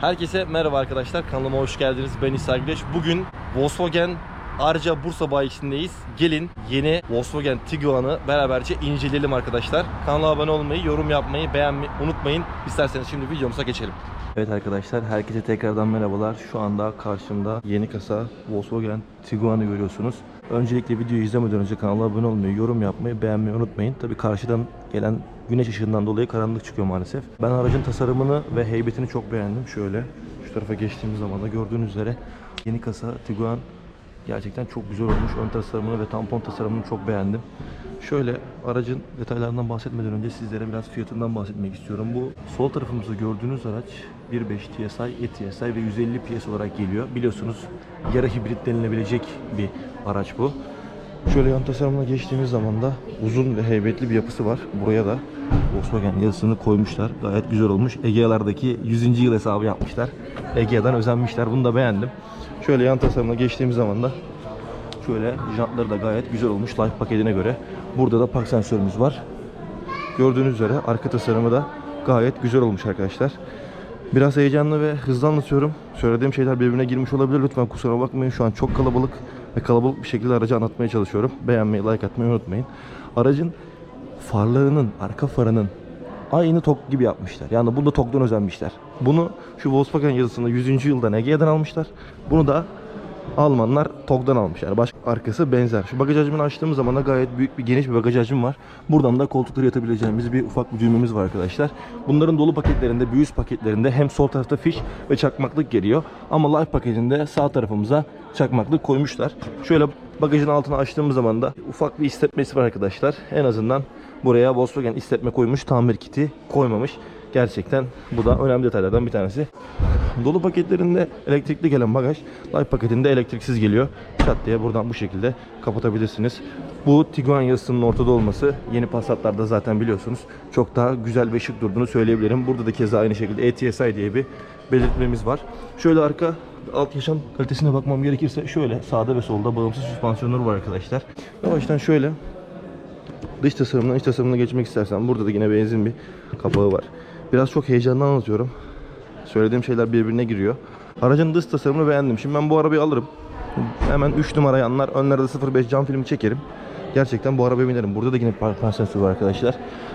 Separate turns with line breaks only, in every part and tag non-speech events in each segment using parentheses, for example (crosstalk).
Herkese merhaba arkadaşlar. Kanalıma hoş geldiniz. Ben İsa Güneş. Bugün Volkswagen Arca Bursa bayisindeyiz. Gelin yeni Volkswagen Tiguan'ı beraberce inceleyelim arkadaşlar. Kanala abone olmayı, yorum yapmayı, beğenmeyi unutmayın. İsterseniz şimdi videomuza geçelim. Evet arkadaşlar herkese tekrardan merhabalar. Şu anda karşımda yeni kasa Volkswagen Tiguan'ı görüyorsunuz. Öncelikle videoyu izlemeden önce kanala abone olmayı, yorum yapmayı, beğenmeyi unutmayın. Tabii karşıdan gelen güneş ışığından dolayı karanlık çıkıyor maalesef. Ben aracın tasarımını ve heybetini çok beğendim. Şöyle şu tarafa geçtiğimiz zaman da gördüğünüz üzere yeni kasa Tiguan gerçekten çok güzel olmuş. Ön tasarımını ve tampon tasarımını çok beğendim. Şöyle aracın detaylarından bahsetmeden önce sizlere biraz fiyatından bahsetmek istiyorum. Bu sol tarafımızda gördüğünüz araç 1.5 TSI, e-TSI ve 150 PS olarak geliyor. Biliyorsunuz yarı hibrit denilebilecek bir araç bu. Şöyle yan tasarımına geçtiğimiz zaman da uzun ve heybetli bir yapısı var. Buraya da Volkswagen yazısını koymuşlar. Gayet güzel olmuş. Egea'lardaki 100. yıl hesabı yapmışlar. Egea'dan özenmişler. Bunu da beğendim. Şöyle yan tasarımına geçtiğimiz zaman da şöyle jantları da gayet güzel olmuş Life paketine göre. Burada da park sensörümüz var. Gördüğünüz üzere arka tasarımı da gayet güzel olmuş arkadaşlar. Biraz heyecanlı ve hızlı anlatıyorum. Söylediğim şeyler birbirine girmiş olabilir. Lütfen kusura bakmayın. Şu an çok kalabalık ve kalabalık bir şekilde aracı anlatmaya çalışıyorum. Beğenmeyi, like atmayı unutmayın. Aracın farlarının, arka farının aynı TOG gibi yapmışlar. Yani bunda TOG'dan özenmişler. Bunu şu Volkswagen yazısında 100. yıldan Egea'dan almışlar. Bunu da Almanlar TOG'dan almış. Yani başka arkası benzer. Şu bagaj hacmini açtığımız zaman da gayet büyük bir geniş bir bagaj hacmi var. Buradan da koltukları yatabileceğimiz bir ufak bir düğmemiz var arkadaşlar. Bunların dolu paketlerinde, bir üst paketlerinde hem sol tarafta fiş ve çakmaklık geliyor. Ama life paketinde sağ tarafımıza çakmaklık koymuşlar. Şöyle bagajın altını açtığımız zaman da ufak bir istetmesi var arkadaşlar. En azından buraya Volkswagen istetme koymuş, tamir kiti koymamış. Gerçekten bu da önemli detaylardan bir tanesi. Dolu paketlerinde elektrikli gelen bagaj, light paketinde elektriksiz geliyor. Çat diye buradan bu şekilde kapatabilirsiniz. Bu Tiguan yazısının ortada olması yeni Passat'larda zaten biliyorsunuz çok daha güzel ve şık durduğunu söyleyebilirim. Burada da keza aynı şekilde ETSI diye bir belirtmemiz var. Şöyle arka alt yaşam kalitesine bakmam gerekirse şöyle sağda ve solda bağımsız süspansiyonları var arkadaşlar. Yavaştan şöyle dış tasarımdan iç tasarımına geçmek istersen burada da yine benzin bir kapağı var. Biraz çok heyecanlı anlatıyorum. Söylediğim şeyler birbirine giriyor. Aracın dış tasarımını beğendim. Şimdi ben bu arabayı alırım. Hemen 3 numara yanlar. Önlerde 05 cam filmi çekerim. Gerçekten bu arabaya binerim. Burada da yine park sensörü var arkadaşlar.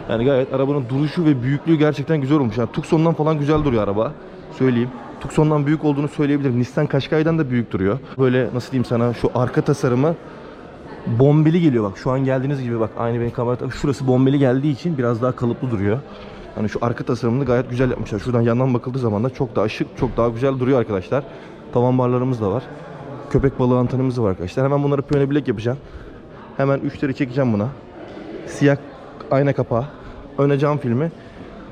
Yani gayet arabanın duruşu ve büyüklüğü gerçekten güzel olmuş. Yani Tucson'dan falan güzel duruyor araba. Söyleyeyim. Tucson'dan büyük olduğunu söyleyebilirim. Nissan Qashqai'den de büyük duruyor. Böyle nasıl diyeyim sana şu arka tasarımı bombeli geliyor bak. Şu an geldiğiniz gibi bak aynı benim kamerada. Şurası bombeli geldiği için biraz daha kalıplı duruyor. Hani şu arka tasarımını gayet güzel yapmışlar. Şuradan yandan bakıldığı zaman da çok daha şık, çok daha güzel duruyor arkadaşlar. Tavan barlarımız da var. Köpek balığı antenimiz var arkadaşlar. Hemen bunları piyano bilek yapacağım. Hemen üçleri çekeceğim buna. Siyah ayna kapağı. Öne cam filmi.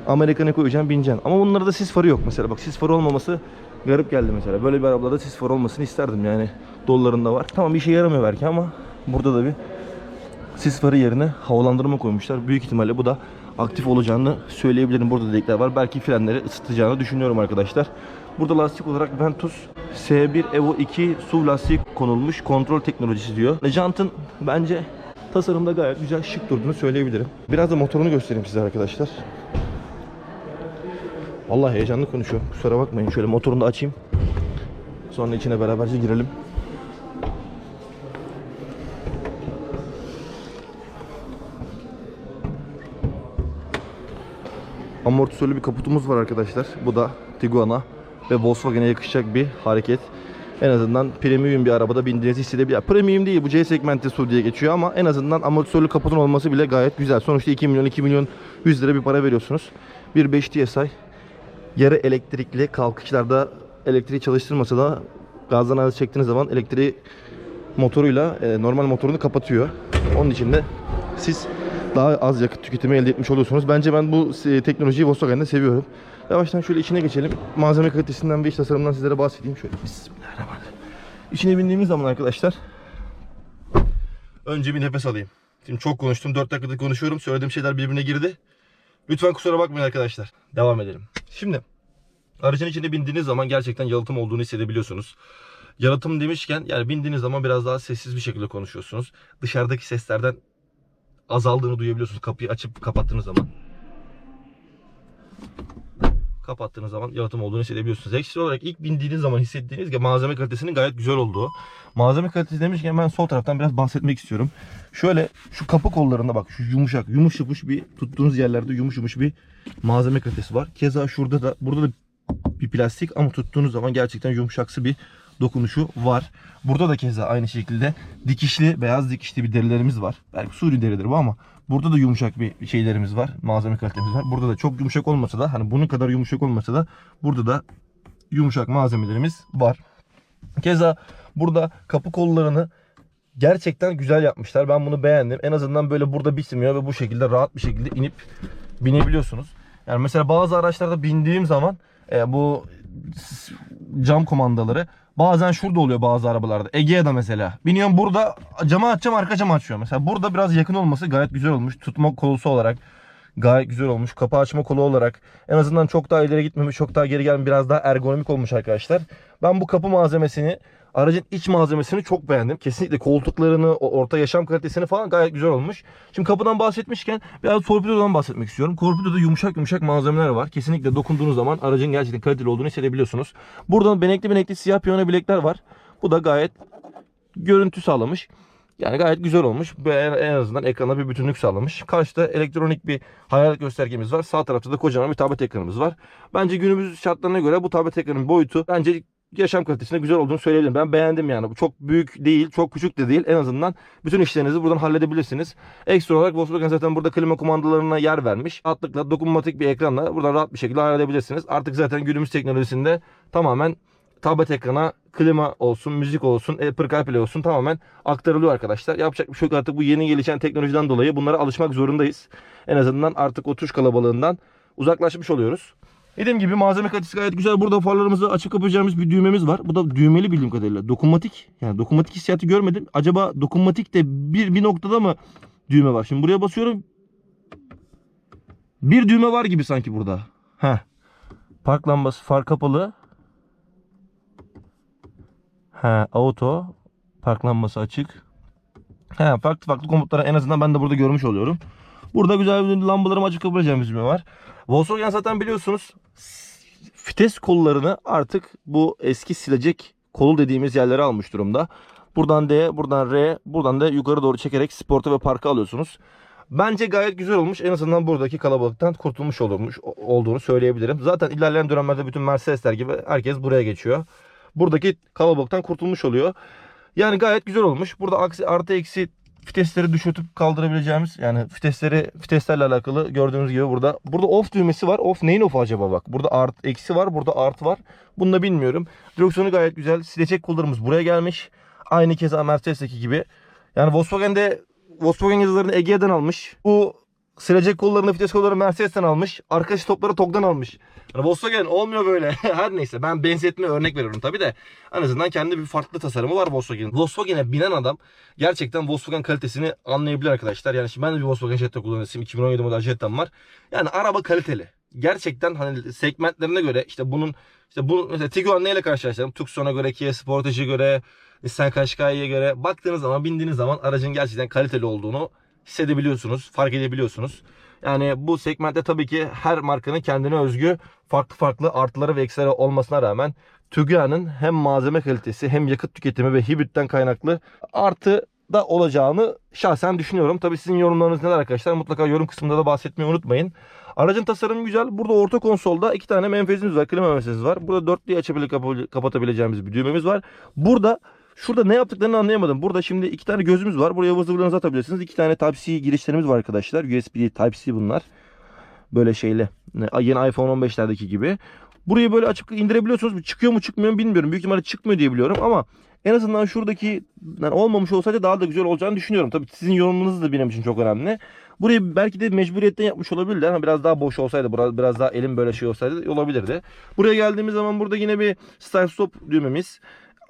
Amerikanı koyacağım bineceksin. Ama bunlarda da sis farı yok mesela. Bak sis farı olmaması garip geldi mesela. Böyle bir arabada sis farı olmasını isterdim yani. Dolularında var. Tamam işe yaramıyor belki ama burada da bir sis farı yerine havalandırma koymuşlar. Büyük ihtimalle bu da aktif olacağını söyleyebilirim. Burada delikler var. Belki frenleri ısıtacağını düşünüyorum arkadaşlar. Burada lastik olarak Ventus S1 Evo 2 SUV lastiği konulmuş. Kontrol teknolojisi diyor. Jantın bence tasarımda gayet güzel şık durduğunu söyleyebilirim. Biraz da motorunu göstereyim size arkadaşlar. Vallahi heyecanlı konuşuyorum. Kusura bakmayın. Şöyle motorunu da açayım. Sonra içine beraberce girelim. Amortisörlü bir kaputumuz var arkadaşlar. Bu da Tiguan'a ve Volkswagen'e yakışacak bir hareket. En azından premium bir arabada bindiğinizi hissedebilir. Premium değil bu C segmenti SUV diye geçiyor ama en azından amortisörlü kaputun olması bile gayet güzel. Sonuçta 2 milyon 2 milyon 100 lira bir para veriyorsunuz. 1.5 TSI yarı elektrikli kalkışlarda elektriği çalıştırmasa da gazdan az çektiğiniz zaman elektriği motoruyla e, normal motorunu kapatıyor. Onun için de siz daha az yakıt tüketimi elde etmiş oluyorsunuz. Bence ben bu e, teknolojiyi Volkswagen'de seviyorum. Yavaştan şöyle içine geçelim. Malzeme kalitesinden ve iç tasarımından sizlere bahsedeyim. Şöyle bismillahirrahmanirrahim. İçine bindiğimiz zaman arkadaşlar önce bir nefes alayım. Şimdi çok konuştum. 4 dakikadır konuşuyorum. Söylediğim şeyler birbirine girdi. Lütfen kusura bakmayın arkadaşlar. Devam edelim. Şimdi aracın içine bindiğiniz zaman gerçekten yalıtım olduğunu hissedebiliyorsunuz. Yalıtım demişken yani bindiğiniz zaman biraz daha sessiz bir şekilde konuşuyorsunuz. Dışarıdaki seslerden azaldığını duyabiliyorsunuz kapıyı açıp kapattığınız zaman. kapattığınız zaman yalıtım olduğunu hissedebiliyorsunuz. Ekstra olarak ilk bindiğiniz zaman hissettiğiniz gibi malzeme kalitesinin gayet güzel olduğu. Malzeme kalitesi demişken ben sol taraftan biraz bahsetmek istiyorum. Şöyle şu kapı kollarında bak şu yumuşak yumuş yumuş bir tuttuğunuz yerlerde yumuş yumuş bir malzeme kalitesi var. Keza şurada da burada da bir plastik ama tuttuğunuz zaman gerçekten yumuşaksı bir dokunuşu var. Burada da keza aynı şekilde dikişli, beyaz dikişli bir derilerimiz var. Belki suri deridir bu ama burada da yumuşak bir şeylerimiz var. Malzeme kalitemiz var. Burada da çok yumuşak olmasa da hani bunun kadar yumuşak olmasa da burada da yumuşak malzemelerimiz var. Keza burada kapı kollarını gerçekten güzel yapmışlar. Ben bunu beğendim. En azından böyle burada bitmiyor ve bu şekilde rahat bir şekilde inip binebiliyorsunuz. Yani mesela bazı araçlarda bindiğim zaman e, bu cam kumandaları bazen şurada oluyor bazı arabalarda. Egea'da mesela. Biniyorum burada camı açacağım arka camı açıyor. Mesela burada biraz yakın olması gayet güzel olmuş. Tutma kolusu olarak gayet güzel olmuş. Kapı açma kolu olarak en azından çok daha ileri gitmemiş, çok daha geri gelmemiş, biraz daha ergonomik olmuş arkadaşlar. Ben bu kapı malzemesini, aracın iç malzemesini çok beğendim. Kesinlikle koltuklarını, orta yaşam kalitesini falan gayet güzel olmuş. Şimdi kapıdan bahsetmişken biraz torpidodan bahsetmek istiyorum. Torpidoda yumuşak yumuşak malzemeler var. Kesinlikle dokunduğunuz zaman aracın gerçekten kaliteli olduğunu hissedebiliyorsunuz. Buradan benekli benekli siyah piyano bilekler var. Bu da gayet görüntü sağlamış. Yani gayet güzel olmuş. En azından ekrana bir bütünlük sağlamış. Karşıda elektronik bir hayalet göstergemiz var. Sağ tarafta da kocaman bir tablet ekranımız var. Bence günümüz şartlarına göre bu tablet ekranın boyutu bence yaşam kalitesinde güzel olduğunu söyleyebilirim. Ben beğendim yani. Bu çok büyük değil, çok küçük de değil. En azından bütün işlerinizi buradan halledebilirsiniz. Ekstra olarak Volkswagen zaten burada klima kumandalarına yer vermiş. Atlıkla, dokunmatik bir ekranla buradan rahat bir şekilde halledebilirsiniz. Artık zaten günümüz teknolojisinde tamamen tablet ekrana klima olsun, müzik olsun, Apple CarPlay olsun tamamen aktarılıyor arkadaşlar. Yapacak bir şey yok artık bu yeni gelişen teknolojiden dolayı bunlara alışmak zorundayız. En azından artık o tuş kalabalığından uzaklaşmış oluyoruz. Dediğim gibi malzeme kalitesi gayet güzel. Burada farlarımızı açıp kapayacağımız bir düğmemiz var. Bu da düğmeli bildiğim kadarıyla. Dokunmatik. Yani dokunmatik hissiyatı görmedim. Acaba dokunmatik de bir, bir noktada mı düğme var? Şimdi buraya basıyorum. Bir düğme var gibi sanki burada. Heh. Park lambası far kapalı. Ha, auto. Park lambası açık. Ha, farklı farklı komutları en azından ben de burada görmüş oluyorum. Burada güzel bir lambalarımı açık kapabileceğim bir var. Volkswagen zaten biliyorsunuz vites kollarını artık bu eski silecek kolu dediğimiz yerlere almış durumda. Buradan D, buradan R, buradan da yukarı doğru çekerek sporta ve parka alıyorsunuz. Bence gayet güzel olmuş. En azından buradaki kalabalıktan kurtulmuş olmuş olduğunu söyleyebilirim. Zaten ilerleyen dönemlerde bütün Mercedesler gibi herkes buraya geçiyor. Buradaki kalabalıktan kurtulmuş oluyor. Yani gayet güzel olmuş. Burada aksi, artı eksi vitesleri düşürtüp kaldırabileceğimiz yani vitesleri viteslerle alakalı gördüğünüz gibi burada burada off düğmesi var. Off neyin off acaba bak. Burada art eksi var, burada artı var. Bunu da bilmiyorum. Direksiyonu gayet güzel. Silecek kollarımız buraya gelmiş. Aynı keza Mercedes'teki gibi. Yani Volkswagen'de Volkswagen yazılarını Egea'dan almış. Bu silecek kollarını, vites kollarını Mercedes'ten almış. Arka stopları TOG'dan almış. Yani Volkswagen olmuyor böyle. (laughs) Her neyse ben benzetme örnek veriyorum tabi de. En azından kendi bir farklı tasarımı var Volkswagen'in. Volkswagen'e binen adam gerçekten Volkswagen kalitesini anlayabilir arkadaşlar. Yani şimdi ben de bir Volkswagen Jetta kullanıcısıyım. 2017 model Jetta'm var. Yani araba kaliteli. Gerçekten hani segmentlerine göre işte bunun işte bu mesela Tiguan neyle karşılaştıralım? Tucson'a göre, Kia Sportage'e göre, Nissan Qashqai'ye göre baktığınız zaman bindiğiniz zaman aracın gerçekten kaliteli olduğunu hissedebiliyorsunuz, fark edebiliyorsunuz. Yani bu segmentte tabii ki her markanın kendine özgü farklı farklı artıları ve eksileri olmasına rağmen Tiguan'ın hem malzeme kalitesi hem yakıt tüketimi ve hibritten kaynaklı artı da olacağını şahsen düşünüyorum. Tabii sizin yorumlarınız neler arkadaşlar? Mutlaka yorum kısmında da bahsetmeyi unutmayın. Aracın tasarımı güzel. Burada orta konsolda iki tane menfezimiz var. Klima menfezimiz var. Burada dörtlüğü açabilip kapabil- kapatabileceğimiz bir düğmemiz var. Burada Şurada ne yaptıklarını anlayamadım. Burada şimdi iki tane gözümüz var. Buraya ıvır zıvırlarınızı atabilirsiniz. İki tane Type-C girişlerimiz var arkadaşlar. USB Type-C bunlar. Böyle şeyle. Yeni iPhone 15'lerdeki gibi. Burayı böyle açıp indirebiliyorsunuz. Çıkıyor mu çıkmıyor mu bilmiyorum. Büyük ihtimalle çıkmıyor diye biliyorum ama en azından şuradaki yani olmamış olsaydı daha da güzel olacağını düşünüyorum. Tabii sizin yorumunuz da benim için çok önemli. Burayı belki de mecburiyetten yapmış olabilirler ama biraz daha boş olsaydı, biraz daha elim böyle şey olsaydı olabilirdi. Buraya geldiğimiz zaman burada yine bir start stop düğmemiz,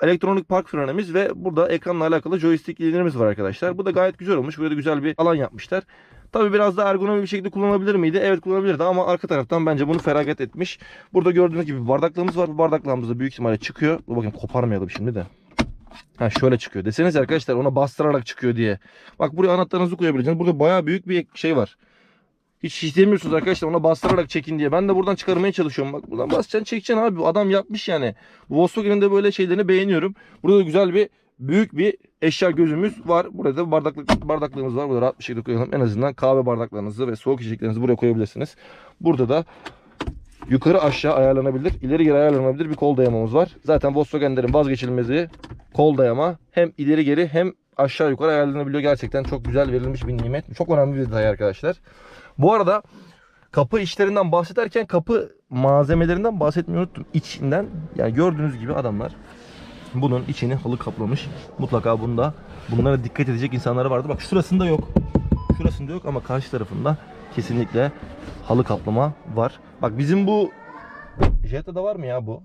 elektronik park frenimiz ve burada ekranla alakalı joysticklerimiz var arkadaşlar. Bu da gayet güzel olmuş. Burada güzel bir alan yapmışlar. Tabii biraz daha ergonomik bir şekilde kullanılabilir miydi? Evet kullanılabilirdi ama arka taraftan bence bunu feragat etmiş. Burada gördüğünüz gibi bardaklığımız var. Bu bardaklığımız da büyük ihtimalle çıkıyor. Dur bakayım koparmayalım şimdi de. Ha şöyle çıkıyor. Deseniz arkadaşlar ona bastırarak çıkıyor diye. Bak buraya anahtarınızı koyabileceksiniz. Burada bayağı büyük bir şey var. Hiç istemiyorsunuz arkadaşlar ona bastırarak çekin diye. Ben de buradan çıkarmaya çalışıyorum. Bak buradan basacaksın çekeceksin abi. Adam yapmış yani. Volkswagen'in de böyle şeylerini beğeniyorum. Burada da güzel bir büyük bir eşya gözümüz var. Burada da bardaklık, bardaklığımız var. Burada rahat bir şekilde koyalım. En azından kahve bardaklarınızı ve soğuk içeceklerinizi buraya koyabilirsiniz. Burada da yukarı aşağı ayarlanabilir, ileri geri ayarlanabilir bir kol dayamamız var. Zaten Volkswagen'lerin vazgeçilmezi kol dayama. Hem ileri geri hem aşağı yukarı ayarlanabiliyor. Gerçekten çok güzel verilmiş bir nimet. Çok önemli bir detay arkadaşlar. Bu arada kapı işlerinden bahsederken kapı malzemelerinden bahsetmeyi unuttum. İçinden yani gördüğünüz gibi adamlar bunun içini halı kaplamış. Mutlaka bunda bunlara dikkat edecek insanları vardır. Bak şurasında yok. Şurasında yok ama karşı tarafında kesinlikle halı kaplama var. Bak bizim bu Jetta'da var mı ya bu?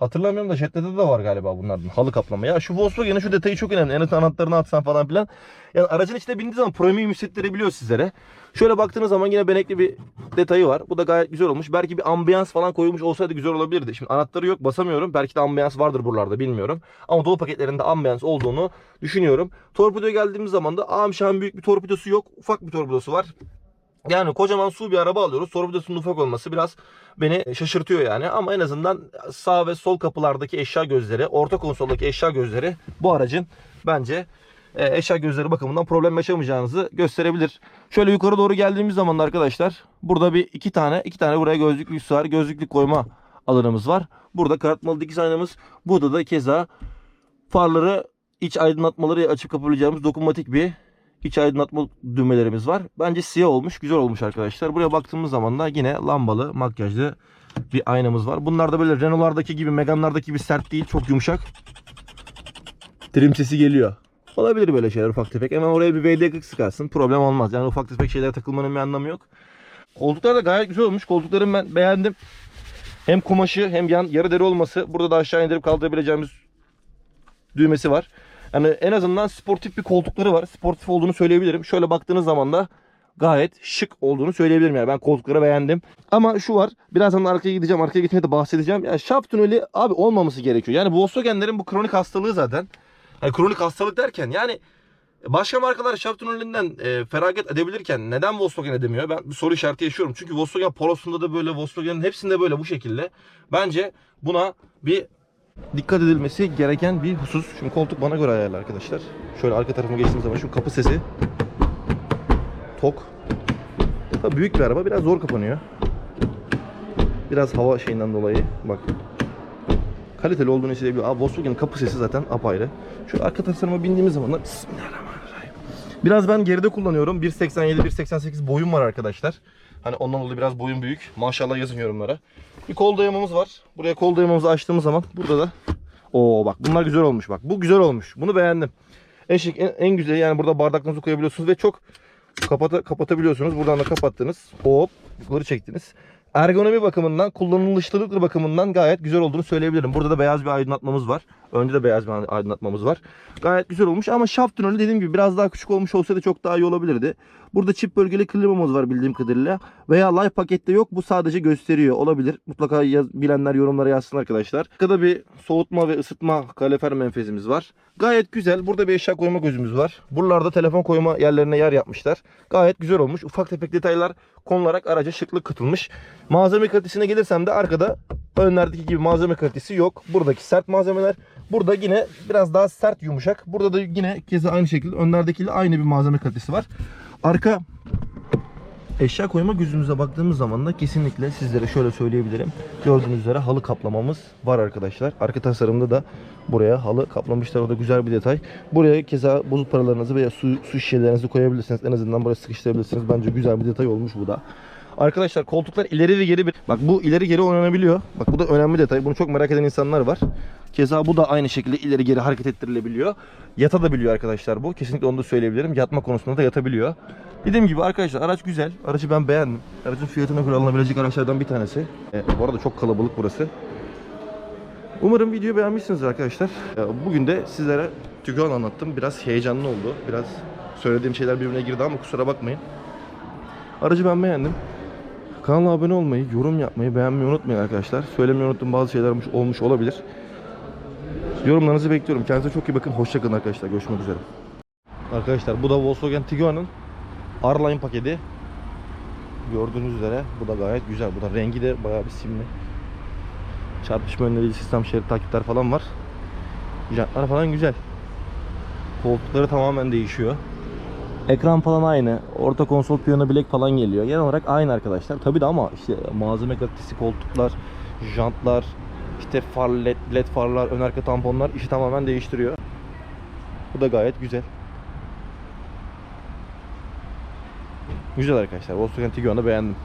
Hatırlamıyorum da Jetta'da da var galiba bunlardan halı kaplama. Ya şu Volkswagen'in şu detayı çok önemli. En anahtarını atsan falan filan. Yani aracın içinde bindiği zaman premium hissettirebiliyor sizlere. Şöyle baktığınız zaman yine benekli bir detayı var. Bu da gayet güzel olmuş. Belki bir ambiyans falan koyulmuş olsaydı güzel olabilirdi. Şimdi anahtarı yok basamıyorum. Belki de ambiyans vardır buralarda bilmiyorum. Ama dolu paketlerinde ambiyans olduğunu düşünüyorum. Torpidoya geldiğimiz zaman da amşan büyük bir torpidosu yok. Ufak bir torpidosu var. Yani kocaman su bir araba alıyoruz. Torpidosunun ufak olması biraz beni şaşırtıyor yani. Ama en azından sağ ve sol kapılardaki eşya gözleri, orta konsoldaki eşya gözleri bu aracın bence e, eşya gözleri bakımından problem yaşamayacağınızı gösterebilir. Şöyle yukarı doğru geldiğimiz zaman da arkadaşlar burada bir iki tane iki tane buraya gözlüklük sığar gözlüklük koyma alanımız var. Burada karartmalı dikiz aynamız. Burada da keza farları iç aydınlatmaları açıp kapabileceğimiz dokunmatik bir iç aydınlatma düğmelerimiz var. Bence siyah olmuş, güzel olmuş arkadaşlar. Buraya baktığımız zaman da yine lambalı, makyajlı bir aynamız var. Bunlar da böyle Renault'lardaki gibi, Megane'lardaki gibi sert değil, çok yumuşak. Trim sesi geliyor. Olabilir böyle şeyler ufak tefek. Hemen oraya bir VD40 sıkarsın. Problem olmaz. Yani ufak tefek şeylere takılmanın bir anlamı yok. Koltuklar da gayet güzel olmuş. Koltuklarım ben beğendim. Hem kumaşı hem yan yarı deri olması. Burada da aşağı indirip kaldırabileceğimiz düğmesi var. Yani en azından sportif bir koltukları var. Sportif olduğunu söyleyebilirim. Şöyle baktığınız zaman da gayet şık olduğunu söyleyebilirim yani. Ben koltukları beğendim. Ama şu var. Birazdan da arkaya gideceğim. Arkaya gitmeye de bahsedeceğim. Yani şaft tüneli abi olmaması gerekiyor. Yani Volkswagen'lerin bu kronik hastalığı zaten. Hani kronik hastalık derken yani başka markalar şaft tünelinden e, feragat edebilirken neden Volkswagen edemiyor? Ben bir soru işareti yaşıyorum. Çünkü Volkswagen Polo'sunda da böyle, Volkswagen'in hepsinde böyle bu şekilde. Bence buna bir dikkat edilmesi gereken bir husus. Şimdi koltuk bana göre ayarlı arkadaşlar. Şöyle arka tarafıma geçtiğimiz zaman şu kapı sesi tok. Tabii büyük bir araba biraz zor kapanıyor. Biraz hava şeyinden dolayı bak. Kaliteli olduğunu hissedebiliyor. Abi Volkswagen'in kapı sesi zaten apayrı. Şu arka tasarıma bindiğimiz zaman Bismillahirrahmanirrahim. Biraz ben geride kullanıyorum. 1.87 1.88 boyum var arkadaşlar. Hani ondan dolayı biraz boyum büyük. Maşallah yazın yorumlara. Bir kol dayamamız var. Buraya kol dayamamızı açtığımız zaman burada da Oo bak bunlar güzel olmuş bak. Bu güzel olmuş. Bunu beğendim. Eşik en, en güzeli yani burada bardaklarınızı koyabiliyorsunuz ve çok kapata, kapatabiliyorsunuz. Buradan da kapattınız. Hop yukarı çektiniz. Ergonomi bakımından, kullanılışlılık bakımından gayet güzel olduğunu söyleyebilirim. Burada da beyaz bir aydınlatmamız var. Önde de beyaz bir aydınlatmamız var. Gayet güzel olmuş ama şaft tüneli dediğim gibi biraz daha küçük olmuş olsaydı çok daha iyi olabilirdi. Burada çift bölgeli klimamız var bildiğim kadarıyla. Veya live pakette yok. Bu sadece gösteriyor. Olabilir. Mutlaka yaz, bilenler yorumlara yazsın arkadaşlar. Arkada bir soğutma ve ısıtma kalefer menfezimiz var. Gayet güzel. Burada bir eşya koyma gözümüz var. Buralarda telefon koyma yerlerine yer yapmışlar. Gayet güzel olmuş. Ufak tefek detaylar konularak araca şıklık katılmış. Malzeme kalitesine gelirsem de arkada önlerdeki gibi malzeme kalitesi yok. Buradaki sert malzemeler. Burada yine biraz daha sert yumuşak. Burada da yine keza aynı şekilde önlerdekiyle aynı bir malzeme kalitesi var. Arka eşya koyma gözümüze baktığımız zaman da kesinlikle sizlere şöyle söyleyebilirim. Gördüğünüz üzere halı kaplamamız var arkadaşlar. Arka tasarımda da buraya halı kaplamışlar. O da güzel bir detay. Buraya keza bozuk paralarınızı veya su, su şişelerinizi koyabilirsiniz. En azından buraya sıkıştırabilirsiniz. Bence güzel bir detay olmuş bu da. Arkadaşlar koltuklar ileri ve geri bir... Bak bu ileri geri oynanabiliyor. Bak bu da önemli detay. Bunu çok merak eden insanlar var. Keza bu da aynı şekilde ileri geri hareket ettirilebiliyor. Yata da biliyor arkadaşlar bu. Kesinlikle onu da söyleyebilirim. Yatma konusunda da yatabiliyor. Dediğim gibi arkadaşlar araç güzel. Aracı ben beğendim. Aracın fiyatına göre alınabilecek araçlardan bir tanesi. E, bu arada çok kalabalık burası. Umarım videoyu beğenmişsinizdir arkadaşlar. E, Bugün de sizlere Tiguan anlattım. Biraz heyecanlı oldu. Biraz söylediğim şeyler birbirine girdi ama kusura bakmayın. Aracı ben beğendim. Kanala abone olmayı, yorum yapmayı, beğenmeyi unutmayın arkadaşlar. Söylemeyi unuttuğum bazı şeyler olmuş, olmuş olabilir. Yorumlarınızı bekliyorum. Kendinize çok iyi bakın. Hoşçakalın arkadaşlar. Görüşmek üzere. Arkadaşlar bu da Volkswagen Tiguan'ın R-Line paketi. Gördüğünüz üzere bu da gayet güzel. Bu da rengi de bayağı bir simli. Çarpışma önleyici sistem şerit takipler falan var. Jantlar falan güzel. Koltukları tamamen değişiyor. Ekran falan aynı. Orta konsol piyano bilek falan geliyor. Genel olarak aynı arkadaşlar. Tabi de ama işte malzeme kalitesi, koltuklar, jantlar, işte far led, led farlar, ön arka tamponlar işi tamamen değiştiriyor. Bu da gayet güzel. Güzel arkadaşlar. Volkswagen Tiguan'ı beğendim.